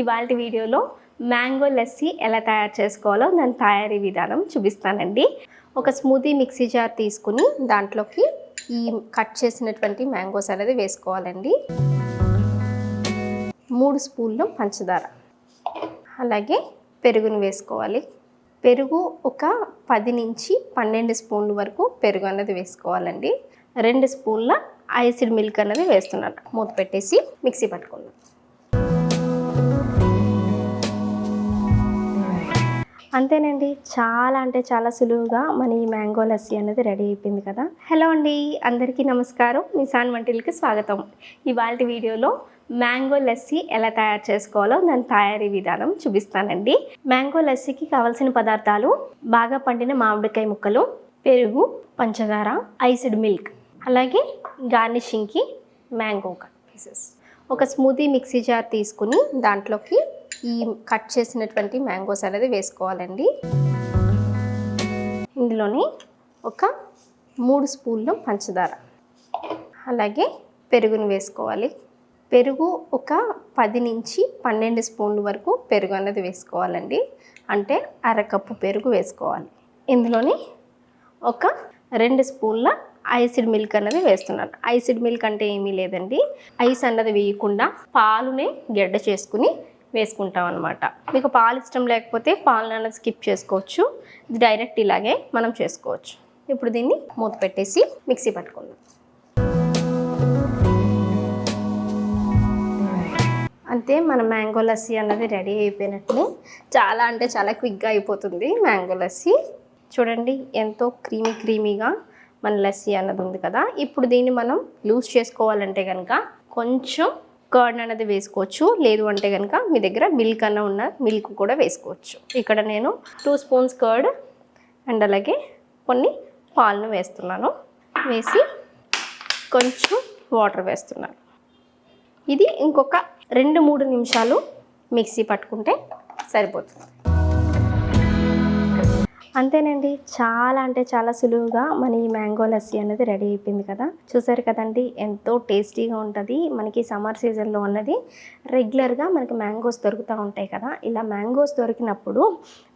ఇవాళ వీడియోలో మ్యాంగో లస్సీ ఎలా తయారు చేసుకోవాలో దాని తయారీ విధానం చూపిస్తానండి. ఒక స్మూతీ మిక్సీ జార్ తీసుకుని దాంట్లోకి ఈ కట్ చేసినటువంటి మ్యాంగోస్ అనేది వేసుకోవాలండి. మూడు స్పూన్లు పంచదార. అలాగే పెరుగును వేసుకోవాలి. పెరుగు ఒక పది నుంచి పన్నెండు స్పూన్ల వరకు పెరుగు అనేది వేసుకోవాలండి. రెండు స్పూన్ల ఐసిడ్ మిల్క్ అనేది వేస్తున్నాను. మూత పెట్టేసి మిక్సీ పట్టుకున్నాను అంతేనండి. చాలా అంటే చాలా సులువుగా మన ఈ మ్యాంగో లస్సీ అనేది రెడీ అయిపోయింది కదా. హలో అండి. అందరికీ నమస్కారం. నిసాన్ వంటిల్కి స్వాగతం. ఇవాళ వీడియోలో మ్యాంగో లస్సీ ఎలా తయారు చేసుకోవాలో దాని తయారీ విధానం చూపిస్తానండి. మ్యాంగో లస్సీకి కావాల్సిన పదార్థాలు బాగా పండిన మామిడికాయ ముక్కలు పెరుగు పంచదార ఐసిడ్ మిల్క్ అలాగే గార్నిషింగ్కి మ్యాంగో కట్ పీసెస్. ఒక స్మూతీ మిక్సీ జార్ తీసుకుని దాంట్లోకి ఈ కట్ చేసినటువంటి మ్యాంగోస్ అనేది వేసుకోవాలండి. ఇందులోని ఒక మూడు స్పూన్లు పంచదార. అలాగే పెరుగును వేసుకోవాలి. పెరుగు ఒక పది నుంచి పన్నెండు స్పూన్ల వరకు పెరుగు అనేది వేసుకోవాలండి. అంటే అరకప్పు పెరుగు వేసుకోవాలి. ఇందులోని ఒక రెండు స్పూన్ల ఐసిడ్ మిల్క్ అనేది వేస్తున్నాను. ఐసిడ్ మిల్క్ అంటే ఏమీ లేదండి. ఐస్ అన్నది వేయకుండా పాలునే గెడ్డ చేసుకుని వేసుకుంటాం అనమాట మీకు పాలు ఇష్టం లేకపోతే పాలన స్కిప్ చేసుకోవచ్చు. ఇది డైరెక్ట్ ఇలాగే మనం చేసుకోవచ్చు. ఇప్పుడు దీన్ని మూత పెట్టేసి మిక్సీ పట్టుకుందాం. అంతే మన మ్యాంగో లస్సీ అన్నది రెడీ అయిపోయినట్లే చాలా అంటే చాలా క్విక్గా అయిపోతుంది మ్యాంగో లస్సీ. చూడండి ఎంతో క్రీమీ క్రీమీగా మన లస్సీ అన్నది ఉంది కదా. ఇప్పుడు దీన్ని మనం లూజ్ చేసుకోవాలంటే కనుక కొంచెం కర్డ్ అనేది వేసుకోవచ్చు. లేదు అంటే కనుక మీ దగ్గర మిల్క్ అన్న ఉన్న మిల్క్ కూడా వేసుకోవచ్చు. ఇక్కడ నేను టూ స్పూన్స్ కర్డ్ అండ్ అలాగే కొన్ని పాలను వేస్తున్నాను. వేసి కొంచెం వాటర్ వేస్తున్నాను. ఇది ఇంకొక రెండు మూడు నిమిషాలు మిక్సీ పట్టుకుంటే సరిపోతుంది. అంతేనండి. చాలా అంటే చాలా సులువుగా మన ఈ మ్యాంగో లస్సీ అనేది రెడీ అయిపోయింది కదా. చూసారు కదండి ఎంతో టేస్టీగా ఉంటుంది. మనకి సమ్మర్ సీజన్లో ఉన్నది రెగ్యులర్గా మనకి మ్యాంగోస్ దొరుకుతూ ఉంటాయి కదా. ఇలా మ్యాంగోస్ దొరికినప్పుడు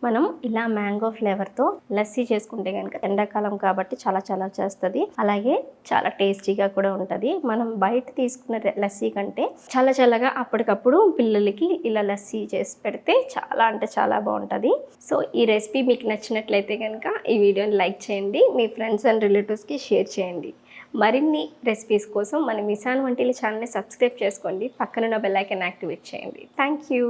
మనం ఇలా మ్యాంగో ఫ్లేవర్తో లస్సీ చేసుకుంటే కనుక ఎండాకాలం కాబట్టి చాలా చాలా చేస్తుంది. అలాగే చాలా టేస్టీగా కూడా ఉంటుంది. మనం బయట తీసుకున్న లస్సీ కంటే చాలా చల్లగా అప్పటికప్పుడు పిల్లలకి ఇలా లస్సీ చేసి పెడితే చాలా అంటే చాలా బాగుంటుంది. సో ఈ రెసిపీ మీకు నచ్చినట్లయితే కనుక ఈ వీడియోని లైక్ చేయండి మీ ఫ్రెండ్స్ అండ్ రిలేటివ్స్కి షేర్ చేయండి. మరిన్ని రెసిపీస్ కోసం మన మిసాన్ వంటిల ఛానల్ని సబ్స్క్రైబ్ చేసుకోండి పక్కనున్న బెల్ ఐకాన్ యాక్టివేట్ చేయండి. Thank you